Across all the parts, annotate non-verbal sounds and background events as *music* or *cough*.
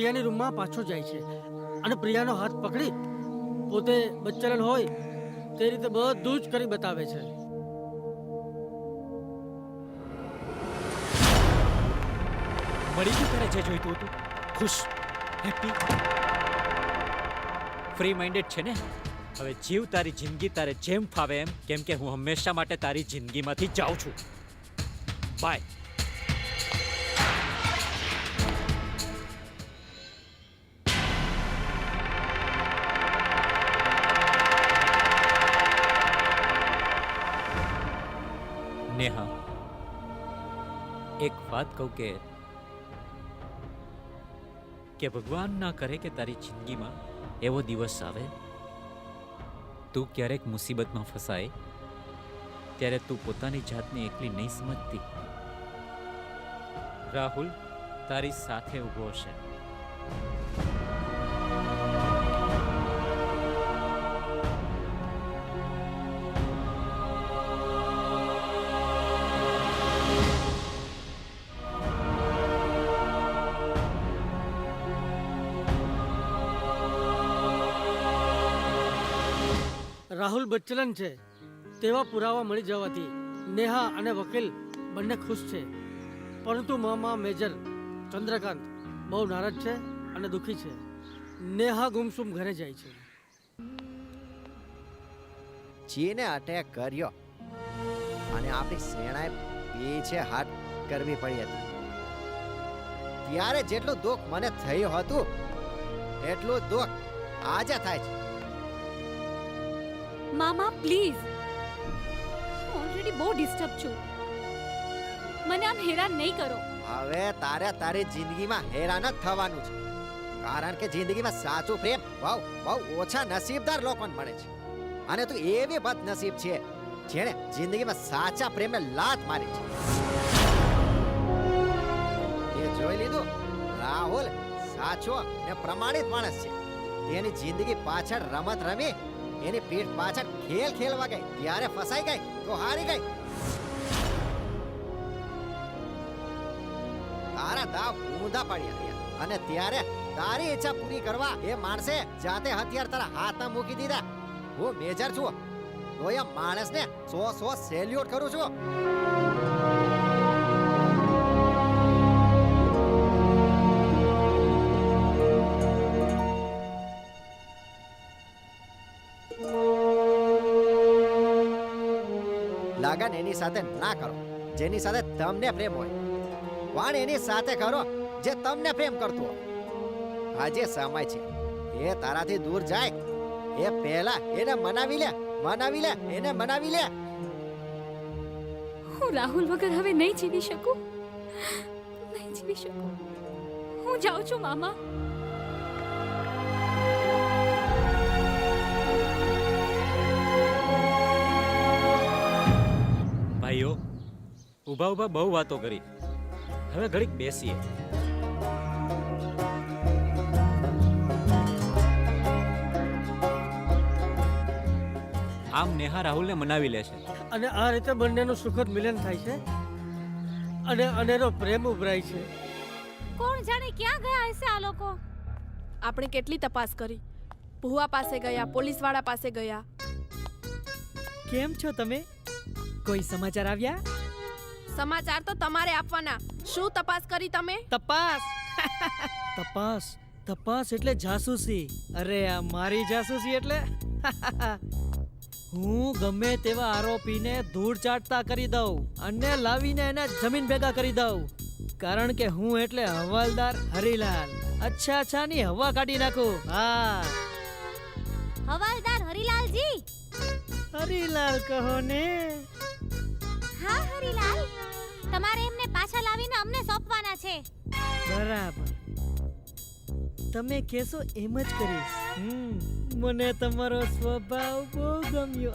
પ્રિયાની રૂમમાં પાછો જાય છે. અને પ્રિયાનો હાથ પકડી પોતે બચ્ચલન હોય તે રીતે બધું જ કરી બતાવે છે. મળી ગયું તારે જે જોઈતું હતું? ખુશ? હેપી? ફ્રી માઇન્ડેડ છે ને? હવે જીવ તારી જિંદગી તારે જેમ ફાવે એમ, કેમ કે હું હંમેશા માટે તારી જિંદગીમાંથી જાઉં છું. બાય નેહા એક વાત કહું કે કે ભગવાન ના કરે કે તારી જિંદગીમાં એવો દિવસ આવે? તું ક્યારેક મુસીબતમાં ફસાય, ત્યારે તું પોતાની જાતને એકલી નહીં સમજતી. રાહુલ તારી સાથે ઊભો હશે. રાહુલ બચ્ચલન છે. તેવા પુરાવા મળી જવાથી નેહા અને વકીલ બંને ખુશ છે. પરંતુ મામા મેજર ચંદ્રકાંત બહુ નારાજ છે અને દુઃખી છે. નેહા ગુમસુમ ઘરે જાય છે. જેને અટેક કર્યો અને આપણી સેનાએ પીછે હાથ કરવી પડી હતી. ત્યારે જેટલું દુઃખ મને થયું હતું, એટલું દુઃખ આજે થાય છે. મામા, પ્લીઝ. હું ઓલરેડી બહુ ડિસ્ટર્બ છું. મને આમ હેરાન નહીં કરો. હવે તારે તારી જિંદગીમાં હેરાન જ થવાનું છે. કારણ કે જિંદગીમાં સાચું પ્રેમ બહુ બહુ ઓછા નસીબદાર લોકોને મળે છે. અને તું એવી બદનસીબ છે, જેણે જિંદગીમાં સાચા પ્રેમને લાત મારી છે. એ જોઈ લીધું? રાહુલ સાચો ને પ્રમાણિત માણસ છે. તેની જિંદગી પાછળ રમત રમી એની પીઠ પાછળ ખેલ ખેલવા ગઈ. ત્યારે ફસાઈ ગઈ, તો હારી ગઈ. તારા દાવ ઊંધા પાડી ગયા. અને ત્યારે તારી ઈચ્છા પૂરી કરવા એ માણસે જાતે હથિયાર તારા હાથમાં મૂકી દીધા. હું મેજર છું. તો એ માણસને સો સો સેલ્યુટ કરું છું. લગન એની સાથે ના કરો, જેની સાથે તમને પ્રેમ હોય. પણ એની સાથે કરો જે તમને પ્રેમ કરતો આજે સમય છે, એ તારાથી દૂર જાય. એ પહેલા એને મનાવી લે મનાવી લે, એને મનાવી લે. હું રાહુલ વગર હવે નહીં જીવી શકું? નહીં જીવી શકું. હું જાઉં છું, મામા. ઊભા ઊભા બહુ વાતો કરી. હવે ઘડીક બેસીએ. આમ નેહા રાહુલને મનાવી લે છે. અને આ રીતે બંનેનું સુખદ મિલન થાય છે અને અનેરો પ્રેમ ઉભરાય છે. કોણ જાણે ક્યાં ગયા હશે આ લોકો? આપણે કેટલી તપાસ કરી. ભુવા પાસે ગયા પોલીસવાળા પાસે ગયા. કેમ છો તમે? કોઈ સમાચાર આવ્યા? સમાચાર તો તમારે આપવાના. શું તપાસ કરી તમે? તપાસ. તપાસ. તપાસ એટલે જાસૂસી. અરે આ મારી જાસૂસી એટલે? હું ગમે તેવા આરોપીને ધૂળ ચાટતા કરી દઉં અને લાવીને એને જમીન ભેગા કરી દઉં. કારણ કે હું એટલે હવાલદાર હરીલાલ. અચ્છા અચ્છા ની હવા કાઢી નાખું. હા. હવાલદાર હરીલાલજી. હરીલાલ કહો ને. તમારે એમને પાછા લાવીને અમને સોંપવાના છે. બરાબર. તમે કહેશો એમ જ કરીશ. હમ, મને તમારો સ્વભાવ બહુ ગમ્યો.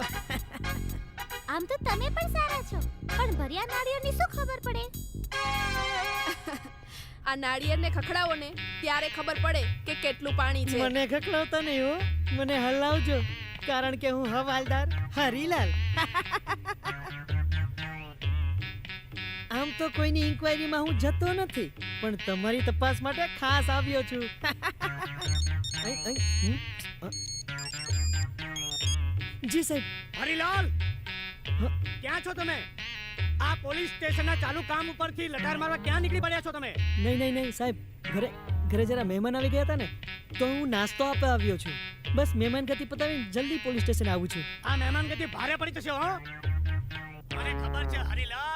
આમ તો તમે પણ સારા છો પણ ભર્યા નાળિયેરની શું ખબર પડે? આ નાળિયેરને ખખડાવો ને ત્યારે ખબર પડે કે કેટલું પાણી છે. મને ખખડાવતા નહીં હો મને હલાવજો કારણ કે હું હવાલદાર હરીલાલ. આમ તો કોઈની ઇન્ક્વાયરીમાં હું જતો નથી પણ તમારી તપાસ માટે ખાસ આવ્યો છું. જી સાહેબ. હરિલાલ! ક્યાં છો તમે? આ પોલીસ સ્ટેશનના ચાલુ કામ ઉપરથી લટાર મારવા ક્યાં નીકળી પડ્યા છો તમે? નહીં નહીં નહીં સાહેબ. ઘરે ઘરે જરા મહેમાન આવી ગયા હતા ને તો હું નાસ્તો આપવા આવ્યો છું. બસ મહેમાન ગતિ પતાવીને જલ્દી પોલીસ સ્ટેશન આવું છું. આ મહેમાન ગતિ ભારે પડી જશે હો. મને ખબર છે હરિલાલ.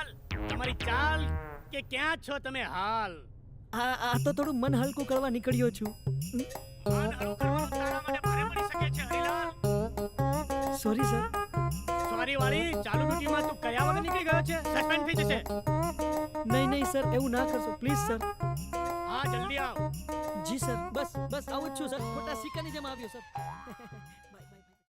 તમારી ચાલ કે ક્યાં છો તમે હાલ? આ આ તો થોડું મન હલકું કરવા નીકળ્યો છું. મન હળવું કરવાનું તારા માટે ભારે પડી શકે છે હરિલાલ. સોરી સર સોરી વાળી ચાલુ ડ્યુટીમાં તું કયા વગર નીકળી ગયો છે? સસ્પેન્ડ થઈ જશે. નહીં નહીં સર એવું ના કરશો. પ્લીઝ સર હા જલ્દી આવ. જી સર બસ બસ આવું છું સર ખોટા સિક્કાની જેમ આવ્યો સર *laughs*